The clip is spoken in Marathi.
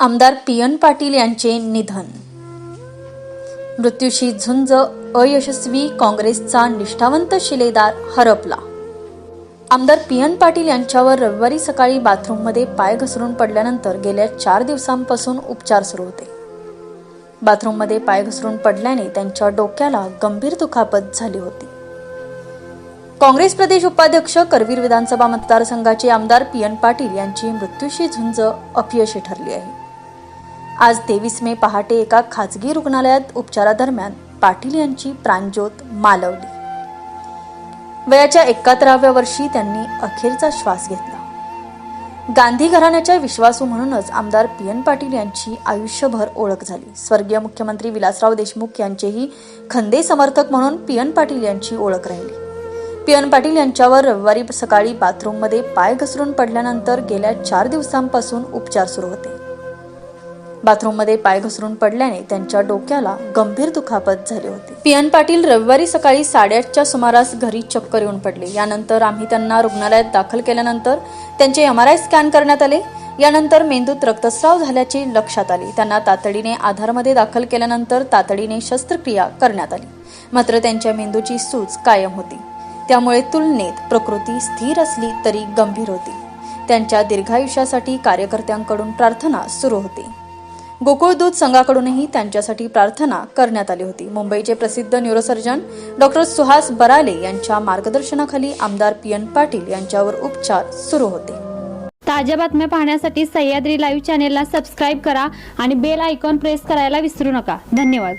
आमदार पी एन पाटील यांचे निधन. मृत्यूशी झुंज अयशस्वी काँग्रेसचा निष्ठावंत शिलेदार हरपला. आमदार पी एन पाटील यांच्यावर रविवारी सकाळी बाथरूममध्ये पाय घसरून पडल्यानंतर गेल्या चार दिवसांपासून उपचार सुरू होते. बाथरूममध्ये पाय घसरून पडल्याने त्यांच्या डोक्याला गंभीर दुखापत झाली होती. काँग्रेस प्रदेश उपाध्यक्ष करवीर विधानसभा मतदारसंघाचे आमदार पी एन पाटील यांची मृत्यूशी झुंज अपयशी ठरली आहे. आज तेवीस मे पहाटे एका खाजगी रुग्णालयात उपचारादरम्यान पाटील यांची प्राणज्योत मालवली. वयाच्या एकाहत्तराव्या वर्षी त्यांनी अखेरचा श्वास घेतला. गांधी घराण्याच्या विश्वासू म्हणूनच आमदार पी एन पाटील यांची आयुष्यभर ओळख झाली. स्वर्गीय मुख्यमंत्री विलासराव देशमुख यांचेही खंदे समर्थक म्हणून पी एन पाटील यांची ओळख राहिली. पी एन पाटील यांच्यावर रविवारी सकाळी बाथरूममध्ये पाय घसरून पडल्यानंतर गेल्या चार दिवसांपासून उपचार सुरू होते. बाथरूममध्ये पाय घसरून पडल्याने त्यांच्या डोक्याला गंभीर दुखापत झाली होती. पी एन पाटील रविवारी सकाळी साडेआठच्या सुमारास घरी चक्कर येऊन पडले. यानंतर आम्ही त्यांना रुग्णालयात दाखल केल्यानंतर त्यांचे एम आर आय स्कॅन करण्यात आले. यानंतर मेंदूत रक्तस्राव झाल्याचे लक्षात आले. त्यांना तातडीने आधारमध्ये दाखल केल्यानंतर तातडीने शस्त्रक्रिया करण्यात आली. मात्र त्यांच्या मेंदूची सूज कायम होती. त्यामुळे तुलनेत प्रकृती स्थिर असली तरी गंभीर होती. त्यांच्या दीर्घायुष्यासाठी कार्यकर्त्यांकडून प्रार्थना सुरू होती. गोकुळ दूध संघाकडूनही त्यांच्यासाठी प्रार्थना करण्यात आली होती. मुंबईचे प्रसिद्ध न्यूरोसर्जन डॉक्टर सुहास बराले यांच्या मार्गदर्शनाखाली आमदार पी एन पाटील यांच्यावर उपचार सुरू होते. ताज्या बातम्या पाहण्यासाठी सह्याद्री लाईव्ह चॅनेलला सबस्क्राईब करा आणि बेल आयकॉन प्रेस करायला विसरू नका. धन्यवाद.